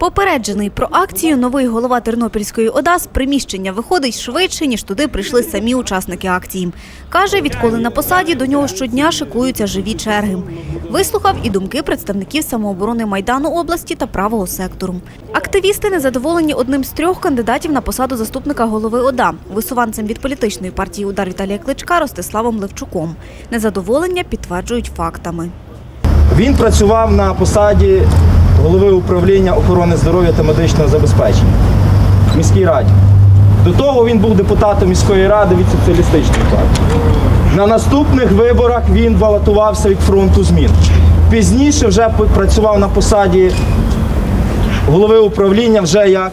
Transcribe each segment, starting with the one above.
Попереджений про акцію новий голова Тернопільської ОДА з приміщення виходить швидше, ніж туди прийшли самі учасники акції. Каже, відколи на посаді до нього щодня шикуються живі черги. Вислухав і думки представників самооборони Майдану області та правого сектору. Активісти незадоволені одним з трьох кандидатів на посаду заступника голови ОДА, висуванцем від політичної партії Удар Віталія Кличка Ростиславом Левчуком. Незадоволення підтверджують фактами. Він працював на посаді голови управління охорони здоров'я та медичного забезпечення в міській раді. До того він був депутатом міської ради від соціалістичної партії. На наступних виборах він балотувався від фронту змін. Пізніше вже працював на посаді голови управління вже як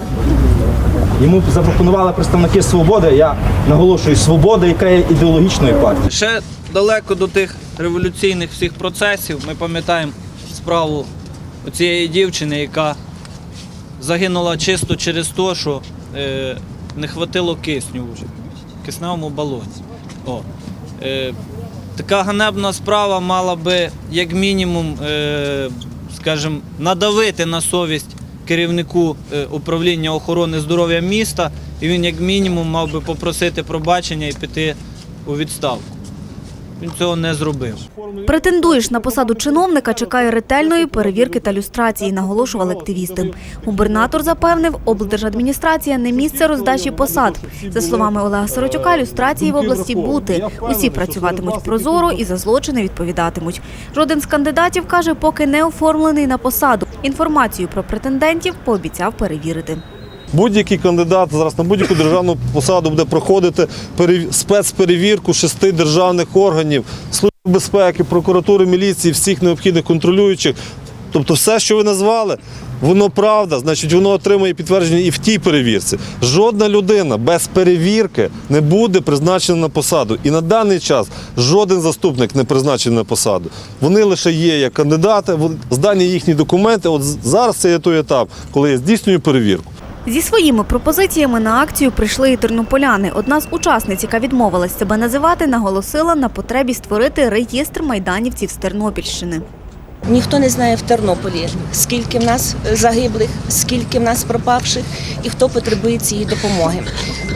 йому запропонували представники свободи. Я наголошую, свобода, яка є ідеологічною партією. Ще далеко до тих революційних всіх процесів. Ми пам'ятаємо справу цієї дівчини, яка загинула чисто через те, що е, не хватило кисню вже в кисневому балоні. О. Е, така ганебна справа мала би, як мінімум, е, скажімо, надавити на совість керівнику е, управління охорони здоров'я міста, і він, як мінімум, мав би попросити пробачення і піти у відставку. Він цього не зробив. Претендуєш на посаду чиновника, чекає ретельної перевірки та люстрації, наголошували активісти. Губернатор запевнив, облдержадміністрація не місце роздачі посад. За словами Олега Сиротюка, люстрації в області бути. Усі працюватимуть прозоро і за злочини відповідатимуть. Жоден з кандидатів каже, поки не оформлений на посаду. Інформацію про претендентів пообіцяв перевірити. Будь-який кандидат зараз на будь-яку державну посаду буде проходити перев- спецперевірку шести державних органів, служби безпеки, прокуратури, міліції, всіх необхідних контролюючих. Тобто, все, що ви назвали, воно правда, значить, воно отримує підтвердження і в тій перевірці. Жодна людина без перевірки не буде призначена на посаду. І на даний час жоден заступник не призначений на посаду. Вони лише є як кандидати, здані їхні документи. От зараз це є той етап, коли я здійснюю перевірку. Зі своїми пропозиціями на акцію прийшли і тернополяни. Одна з учасниць, яка відмовилась себе називати, наголосила на потребі створити реєстр майданівців з Тернопільщини. Ніхто не знає в Тернополі, скільки в нас загиблих, скільки в нас пропавших і хто потребує цієї допомоги.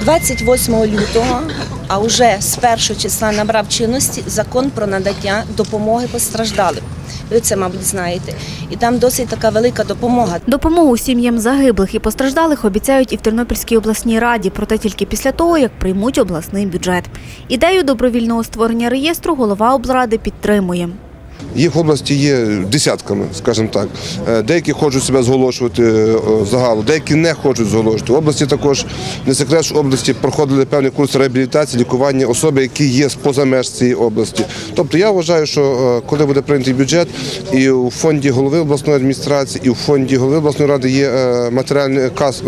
28 лютого, а вже з 1 числа набрав чинності закон про надання допомоги постраждалим. Ви це, мабуть, знаєте. І там досить така велика допомога. Допомогу сім'ям загиблих і постраждалих обіцяють і в Тернопільській обласній раді, проте тільки після того, як приймуть обласний бюджет. Ідею добровільного створення реєстру голова облради підтримує. Їх області є десятками, скажімо так. Е, Деякі хочуть себе зголошувати е, загалу, деякі не хочуть зголошувати. В області також не секрет, що області проходили певний курс реабілітації, лікування особи, які є з-поза меж цієї області. Тобто я вважаю, що е, коли буде прийнятий бюджет, і у фонді голови обласної адміністрації, і у фонді голови обласної ради є матеріальний кас.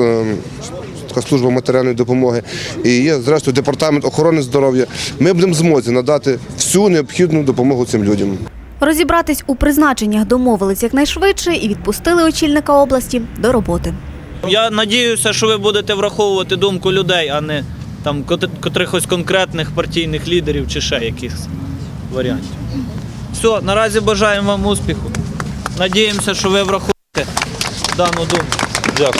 служба матеріальної допомоги і є зрештою департамент охорони здоров'я. Ми будемо в змозі надати всю необхідну допомогу цим людям. Розібратись у призначеннях домовились якнайшвидше і відпустили очільника області до роботи. Я надіюся, що ви будете враховувати думку людей, а не там кот- котрихось конкретних партійних лідерів чи ще якихось варіантів. Все, наразі бажаємо вам успіху. Надіємося, що ви врахуєте дану думку.